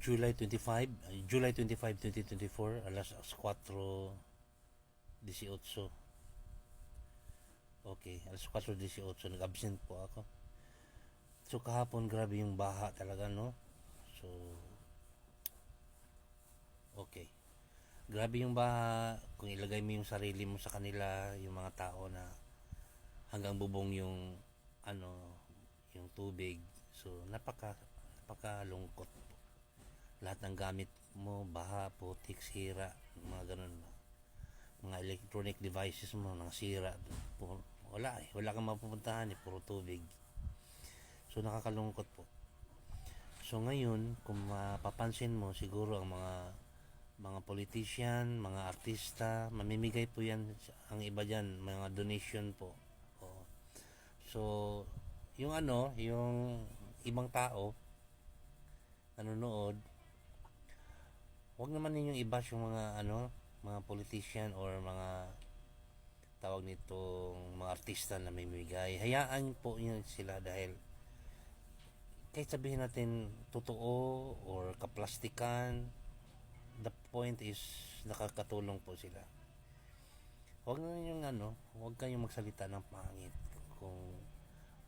July 25, uh, July 25, 2024, alas 4.18. Okay, alas 4.18, nag-absent po ako. So kahapon grabe yung baha talaga, no? So, okay. Grabe yung baha, kung ilagay mo yung sarili mo sa kanila, yung mga tao na hanggang bubong yung ano, yung tubig. So, napaka napakalungkot po. Lahat ng gamit mo, baha, putik, sira, mga ganun. Mga electronic devices mo, nang sira. Pu- Wala eh. Wala kang mapupuntahan eh. Puro tubig. So, nakakalungkot po. So, ngayon, kung mapapansin mo, siguro ang mga mga politician, mga artista, mamimigay po yan, ang iba dyan, mga donation po. Oo. So, yung ano, yung ibang tao, nanonood, huwag naman ninyong i-bash yung mga ano, mga politician or mga tawag nitong mga artista na may migay. Hayaan po yun sila dahil kahit sabihin natin totoo or kaplastikan, the point is nakakatulong po sila. Huwag na yung ano, huwag kayong magsalita ng pangit. Kung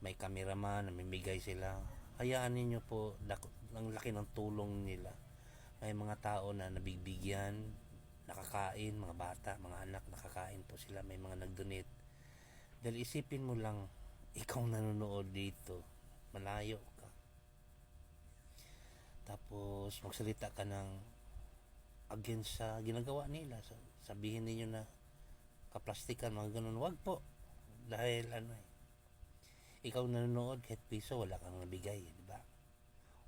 may cameraman, namimigay sila, hayaan ninyo po, ang laki ng tulong nila. May mga tao na nabigbigyan, nakakain, mga bata, mga anak, nakakain po sila, may mga nag-donate. Dahil isipin mo lang, ikaw nanonood dito, malayo ka. Tapos magsalita ka ng against sa ginagawa nila. Sabihin ninyo na kaplastikan, mga ganun. Wag po. Dahil ano eh, ikaw nanonood kahit piso, wala kang nabigay, di ba?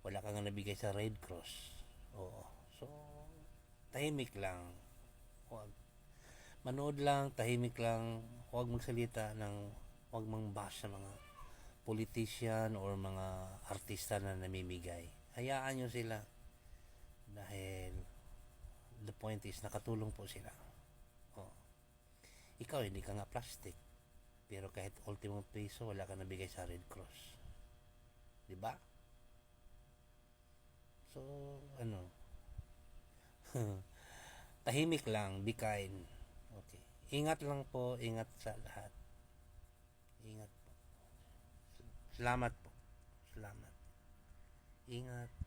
Wala kang nabigay sa Red Cross. Oo. So, tahimik lang. Huwag. Manood lang, tahimik lang. Huwag magsalita ng, huwag mang bash sa mga politician or mga artista na namimigay. Hayaan nyo sila. Dahil, the point is, nakatulong po sila. Oo. Ikaw, hindi ka nga plastic. Pero kahit ultimo piso, wala ka nabigay sa Red Cross. Di ba? So, ano? Tahimik lang, be kind. Okay. Ingat lang po, ingat sa lahat. Ingat po. Salamat po. Salamat. Ingat.